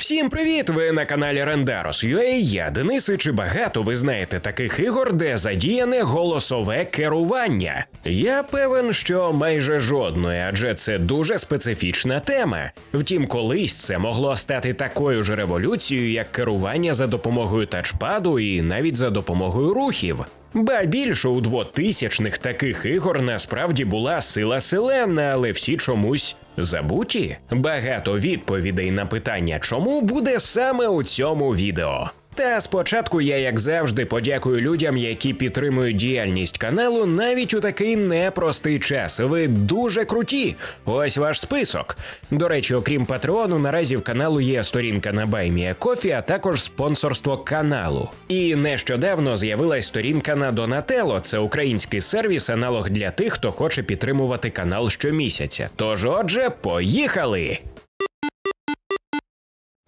Всім привіт! Ви на каналі Rendaros.ua, Я Денис, і чи багато ви знаєте таких ігор, де задіяне голосове керування? Я певен, що майже жодної, адже це дуже специфічна тема. Втім, колись це могло стати такою ж революцією, як керування за допомогою тачпаду і навіть за допомогою рухів. Ба більше у 2000-х таких ігор насправді була сила селена, але всі чомусь забуті. Багато відповідей на питання, чому буде саме у цьому відео. Та спочатку я, як завжди, подякую людям, які підтримують діяльність каналу навіть у такий непростий час. Ви дуже круті. Ось ваш список. До речі, окрім Патреону, наразі в каналу є сторінка на Баймія Кофі, а також спонсорство каналу. І нещодавно з'явилась сторінка на Донателло. Це український сервіс, аналог для тих, хто хоче підтримувати канал щомісяця. Тож, отже, поїхали!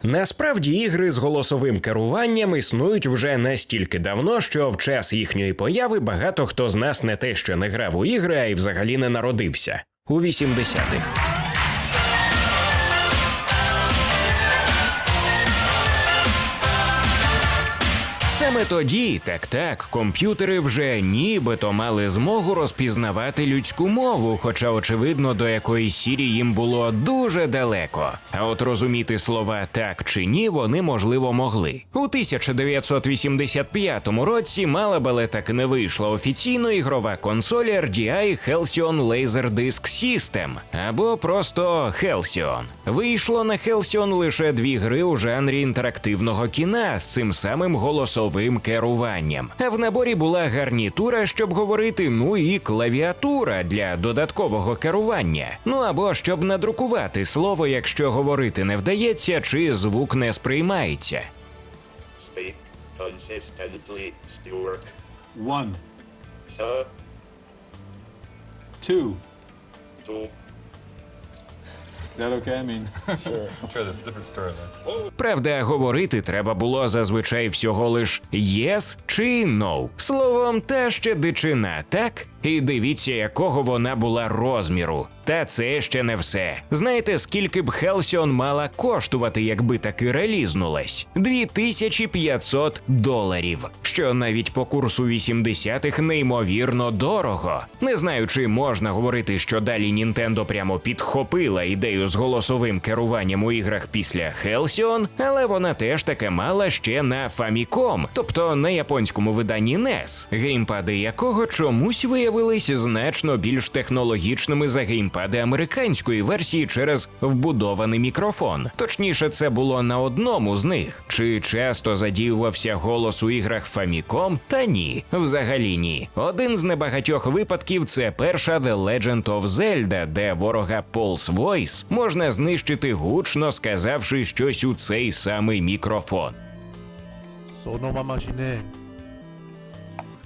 Насправді ігри з голосовим керуванням існують вже настільки давно, що в час їхньої появи багато хто з нас не те, що не грав у ігри, а й взагалі не народився у 80-х. Тоді, так так, комп'ютери вже нібито мали змогу розпізнавати людську мову, хоча, очевидно, до якоїсь сірі їм було дуже далеко. А от розуміти слова так чи ні вони можливо могли. У 1985 році мала так не вийшла офіційно ігрова консоль RDI Halcyon Laserdisc System або просто Halcyon. Вийшло на Halcyon лише дві гри у жанрі інтерактивного кіна з цим самим голосовим керуванням. А в наборі була гарнітура, щоб говорити, ну і клавіатура для додаткового керування. Ну або щоб надрукувати слово, якщо говорити не вдається, чи звук не сприймається. Speak consistently, Stuart. One, two. two, that okay? I mean, sure. Sure there's a different story there. Правда, говорити треба було зазвичай всього лиш «yes» чи «no». Словом, та ще дичина, так? І дивіться, якого вона була розміру. Та це ще не все. Знаєте, скільки б Хелсіон мала коштувати, якби таки релізнулась? 2500 доларів, що навіть по курсу 80-х неймовірно дорого. Не знаю, чи можна говорити, що далі Нінтендо прямо підхопила ідею з голосовим керуванням у іграх після Хелсіон, але вона теж таке мала ще на Famicom, тобто на японському виданні NES, геймпади якого чомусь виявились значно більш технологічними за геймпади американської версії через вбудований мікрофон. Точніше, це було на одному з них. Чи часто задіювався голос у іграх Famicom? Та ні, взагалі ні. Один з небагатьох випадків це перша The Legend of Zelda, де ворога Pulse Voice можна знищити гучно, сказавши щось у цей самий мікрофон. Sono mamacine.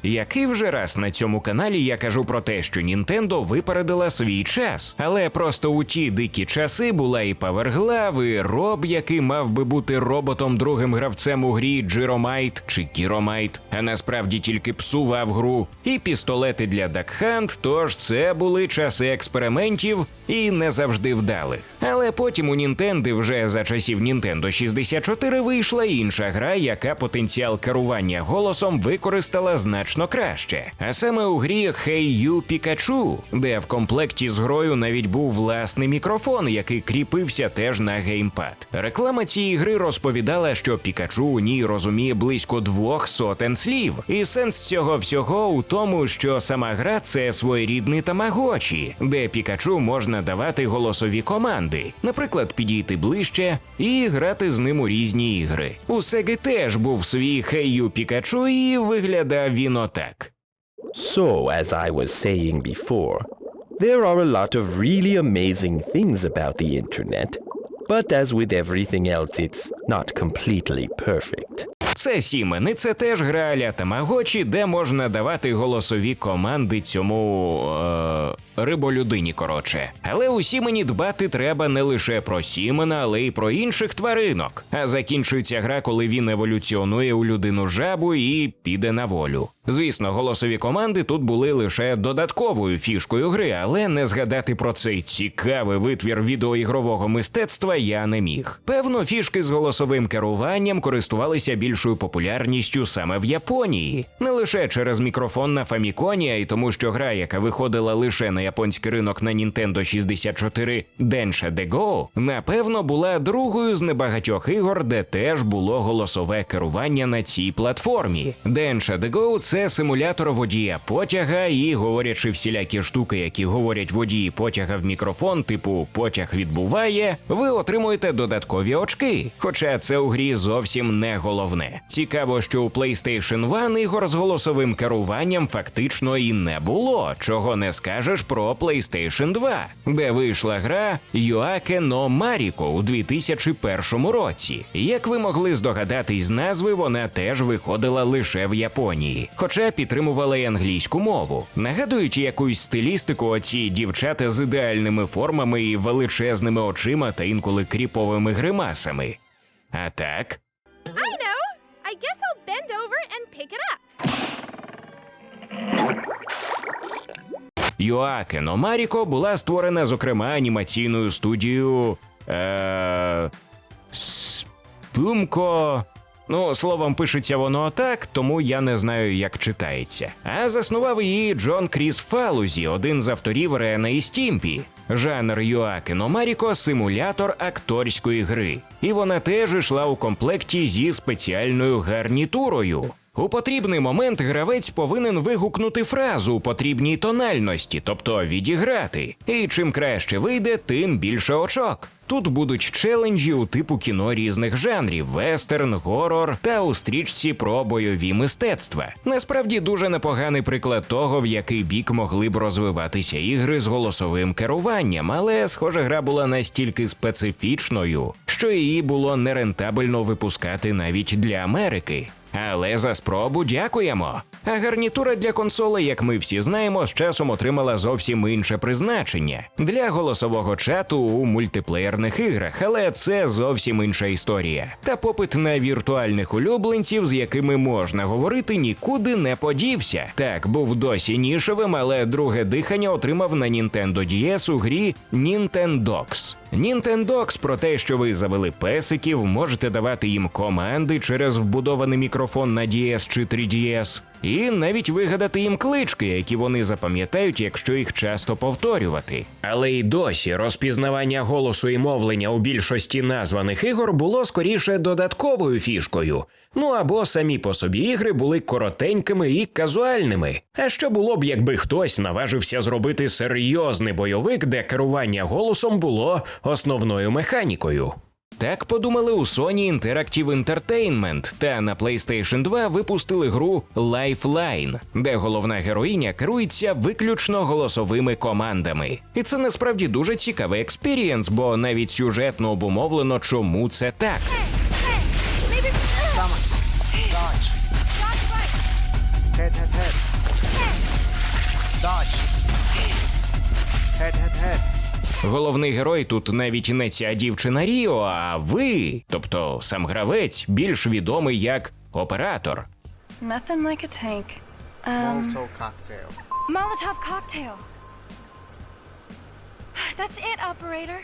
Який вже раз на цьому каналі я кажу про те, що Нінтендо випередила свій час, але просто у ті дикі часи була і Паверглав, і Роб, який мав би бути роботом другим гравцем у грі Джиромайт чи Кіромайт, а насправді тільки псував гру, і пістолети для Дакхант, тож це були часи експериментів і не завжди вдалих. Але потім у Нінтенди вже за часів Nintendo 64 вийшла інша гра, яка потенціал керування голосом використала значно краще. А саме у грі Hey You Pikachu, де в комплекті з грою навіть був власний мікрофон, який кріпився теж на геймпад. Реклама цієї гри розповідала, що Пікачу у ній розуміє близько двох сотень слів. І сенс цього всього у тому, що сама гра це своєрідний тамагочі, де Пікачу можна давати голосові команди, наприклад, підійти ближче і грати з ним у різні ігри. У Сеги теж був свій Хейю Пікачу, і виглядав він отак. So, as I was saying before, there are a lot of really amazing things about the internet, but as with everything else, it's not completely perfect. Це Сімен, і це теж гра аля Тамагочі, де можна давати голосові команди цьому. Е... риболюдині, коротше. Але у сімені дбати треба не лише про сімена, але й про інших тваринок. А закінчується гра, коли він еволюціонує у людину жабу і піде на волю. Звісно, голосові команди тут були лише додатковою фішкою гри, але не згадати про цей цікавий витвір відеоігрового мистецтва я не міг. Певно, фішки з голосовим керуванням користувалися більшою популярністю саме в Японії, не лише через мікрофон на Фаміконі, а й тому, що гра, яка виходила лише на японський ринок на Nintendo 64 Densha The Go, напевно, була другою з небагатьох ігор, де теж було голосове керування на цій платформі. Densha The Go – це симулятор водія потяга, і говорячи всілякі штуки, які говорять водії потяга в мікрофон, типу потяг відбуває, ви отримуєте додаткові очки. Хоча це у грі зовсім не головне. Цікаво, що у PlayStation 1 ігор з голосовим керуванням фактично і не було, чого не скажеш про PlayStation 2, де вийшла гра Yoake no Mariko у 2001 році. Як ви могли здогадатись з назви, вона теж виходила лише в Японії, хоча підтримувала й англійську мову. Нагадують якусь стилістику оці дівчата з ідеальними формами і величезними очима та інколи кріповими гримасами. А так. I know. I guess I'll bend over and pick it up. Йоаке но Маріко була створена, зокрема, анімаційною студією. Е... Спумко. Ну, словом, пишеться воно так, тому я не знаю, як читається. А заснував її Джон Кріс Фалузі, один з авторів Рена і Стімпі. Жанр Юаке но Маріко симулятор акторської гри. І вона теж йшла у комплекті зі спеціальною гарнітурою. У потрібний момент гравець повинен вигукнути фразу у потрібній тональності, тобто відіграти. І чим краще вийде, тим більше очок. Тут будуть челенджі у типу кіно різних жанрів: вестерн, горор та у стрічці про бойові мистецтва. Насправді дуже непоганий приклад того, в який бік могли б розвиватися ігри з голосовим керуванням, але схоже, гра була настільки специфічною, що її було нерентабельно випускати навіть для Америки. Але за спробу дякуємо. А гарнітура для консолей, як ми всі знаємо, з часом отримала зовсім інше призначення для голосового чату у мультиплеєрних іграх, але це зовсім інша історія. Та попит на віртуальних улюбленців, з якими можна говорити, нікуди не подівся. Так, був досі нішевим, але друге дихання отримав на Nintendo DS у грі Nintendox. Nintendox про те, що ви завели песиків, можете давати їм команди через вбудований мікрофон на DS чи 3DS, і навіть вигадати їм клички, які вони запам'ятають, якщо їх часто повторювати. Але й досі розпізнавання голосу і мовлення у більшості названих ігор було скоріше додатковою фішкою. Ну або самі по собі ігри були коротенькими і казуальними. А що було б, якби хтось наважився зробити серйозний бойовик, де керування голосом було основною механікою? Так подумали у Sony Interactive Entertainment, та на PlayStation 2 випустили гру Lifeline, де головна героїня керується виключно голосовими командами. І це насправді дуже цікавий експірієнс, бо навіть сюжетно обумовлено, чому це так. Head, head, head. Головний герой тут навіть не ця дівчина Ріо, а ви, тобто сам гравець, більш відомий як оператор. Nothing like a tank. Um, Molotov cocktail. Molotov cocktail. That's it, operator.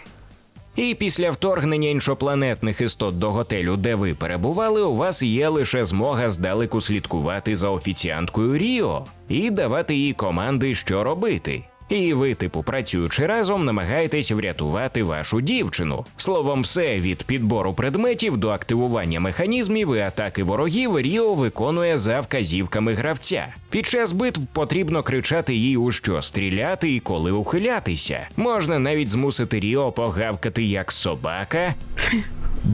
І після вторгнення іншопланетних істот до готелю, де ви перебували, у вас є лише змога здалеку слідкувати за офіціанткою Ріо і давати їй команди, що робити. І ви, типу, працюючи разом, намагаєтесь врятувати вашу дівчину. Словом, все від підбору предметів до активування механізмів і атаки ворогів Ріо виконує за вказівками гравця. Під час битв потрібно кричати їй у що стріляти і коли ухилятися. Можна навіть змусити Ріо погавкати як собака,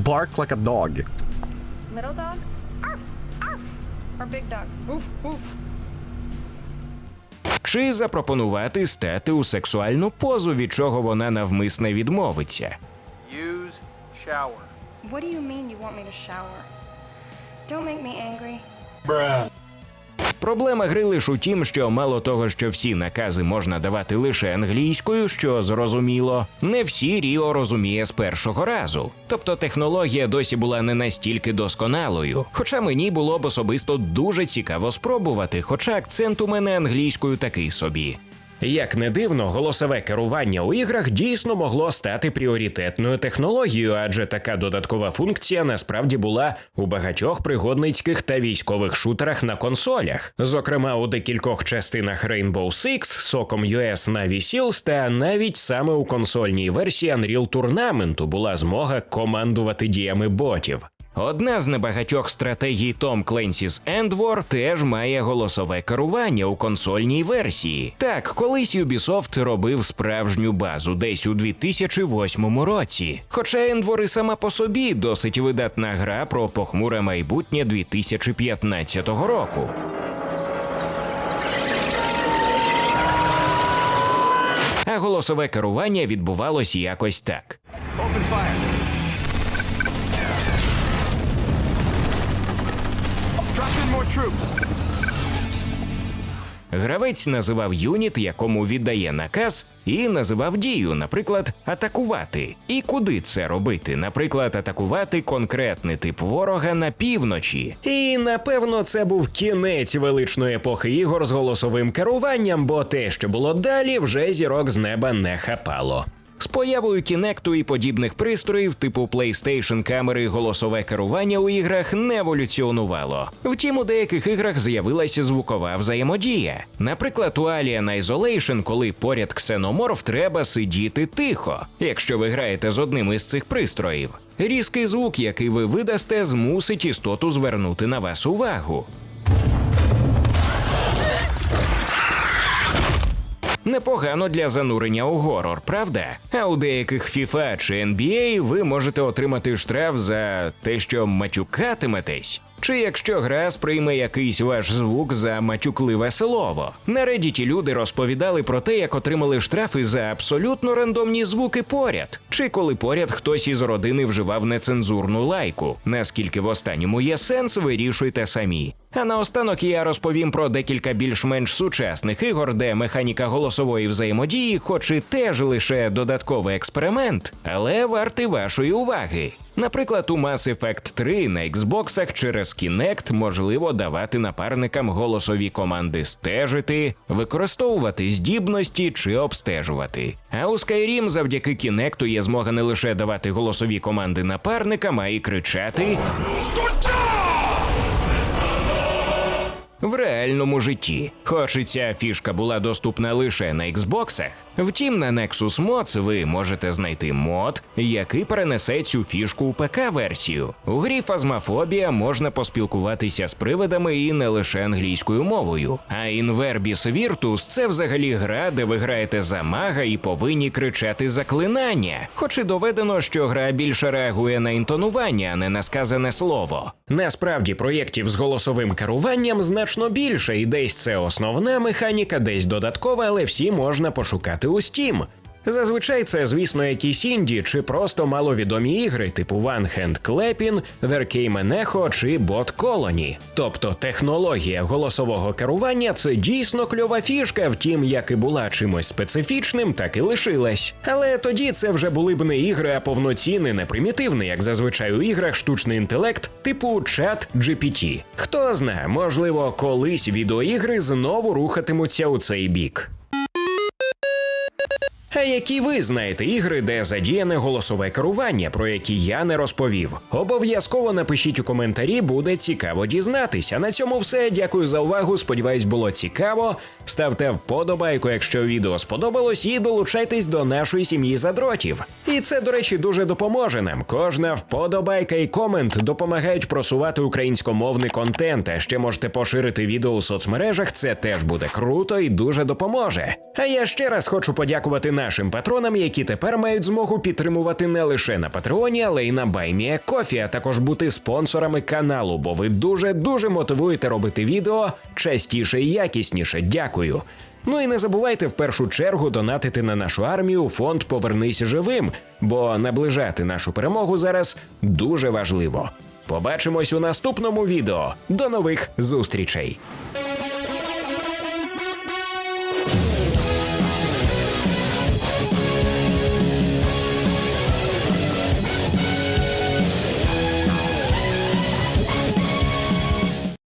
Bark like a dog. Little dog? Arf, arf. Or big dog? Oof, oof. Чи запропонувати стати у сексуальну позу, від чого вона навмисне відмовиться. Use shower. What do you mean you want me to shower? Don't make me angry. Проблема гри лише у тім, що мало того, що всі накази можна давати лише англійською, що зрозуміло, не всі Ріо розуміє з першого разу. Тобто технологія досі була не настільки досконалою. Хоча мені було б особисто дуже цікаво спробувати, хоча акцент у мене англійською такий собі. Як не дивно, голосове керування у іграх дійсно могло стати пріоритетною технологією, адже така додаткова функція насправді була у багатьох пригодницьких та військових шутерах на консолях, зокрема у декількох частинах Rainbow Six, соком US Navy Seals та навіть саме у консольній версії Unreal Tournament була змога командувати діями ботів. Одна з небагатьох стратегій Tom Clancy's End War теж має голосове керування у консольній версії. Так, колись Ubisoft робив справжню базу десь у 2008 році. Хоча End War і сама по собі досить видатна гра про похмуре майбутнє 2015 року. А голосове керування відбувалось якось так. Гравець називав юніт, якому віддає наказ, і називав дію, наприклад, атакувати. І куди це робити? Наприклад, атакувати конкретний тип ворога на півночі. І напевно це був кінець величної епохи ігор з голосовим керуванням, бо те, що було далі, вже зірок з неба не хапало. З появою Кінекту і подібних пристроїв типу PlayStation камери голосове керування у іграх не еволюціонувало. Втім, у деяких іграх з'явилася звукова взаємодія. Наприклад, у Alien Isolation, коли поряд ксеноморф, треба сидіти тихо, якщо ви граєте з одним із цих пристроїв. Різкий звук, який ви видасте, змусить істоту звернути на вас увагу. Непогано для занурення у горор, правда? А у деяких FIFA чи NBA ви можете отримати штраф за те, що матюкатиметесь. Чи якщо гра сприйме якийсь ваш звук за матюкливе слово. На люди розповідали про те, як отримали штрафи за абсолютно рандомні звуки поряд, чи коли поряд хтось із родини вживав нецензурну лайку. Наскільки в останньому є сенс, вирішуйте самі. А наостанок я розповім про декілька більш-менш сучасних ігор, де механіка голосової взаємодії, хоч і теж лише додатковий експеримент, але вартий вашої уваги. Наприклад, у Mass Effect 3 на Xbox через Kinect можливо давати напарникам голосові команди стежити, використовувати здібності чи обстежувати. А у Skyrim завдяки Kinect є змога не лише давати голосові команди напарникам, а й кричати. В реальному житті, хоч і ця фішка була доступна лише на Xboxах, втім на Nexus Mods ви можете знайти мод, який перенесе цю фішку у ПК-версію. У грі Фазмафобія можна поспілкуватися з привидами і не лише англійською мовою. А Inverbis Virtus – це взагалі гра, де ви граєте за мага і повинні кричати заклинання. Хоч і доведено, що гра більше реагує на інтонування, а не на сказане слово. Насправді проєктів з голосовим керуванням значно більше, і десь це основна механіка, десь додаткова, але всі можна пошукати у Steam. Зазвичай це, звісно, якісь інді чи просто маловідомі ігри, типу One Hand Clapping, There Came an Echo чи Bot Colony. Тобто технологія голосового керування це дійсно кльова фішка, втім, як і була чимось специфічним, так і лишилась. Але тоді це вже були б не ігри, а повноцінний, не примітивний, як зазвичай у іграх штучний інтелект, типу чат GPT. Хто знає, можливо, колись відеоігри знову рухатимуться у цей бік. А які ви знаєте ігри, де задіяне голосове керування, про які я не розповів? Обов'язково напишіть у коментарі, буде цікаво дізнатися. На цьому все. Дякую за увагу. Сподіваюсь, було цікаво. Ставте вподобайку, якщо відео сподобалось, і долучайтесь до нашої сім'ї задротів. І це, до речі, дуже допоможе нам. Кожна вподобайка і комент допомагають просувати українськомовний контент. А ще можете поширити відео у соцмережах. Це теж буде круто і дуже допоможе. А я ще раз хочу подякувати нашим патронам, які тепер мають змогу підтримувати не лише на Патреоні, але й на Баймія Кофі, а також бути спонсорами каналу, бо ви дуже дуже мотивуєте робити відео частіше і якісніше. Дякую. Ну і не забувайте в першу чергу донатити на нашу армію фонд Повернись живим, бо наближати нашу перемогу зараз дуже важливо. Побачимось у наступному відео. До нових зустрічей!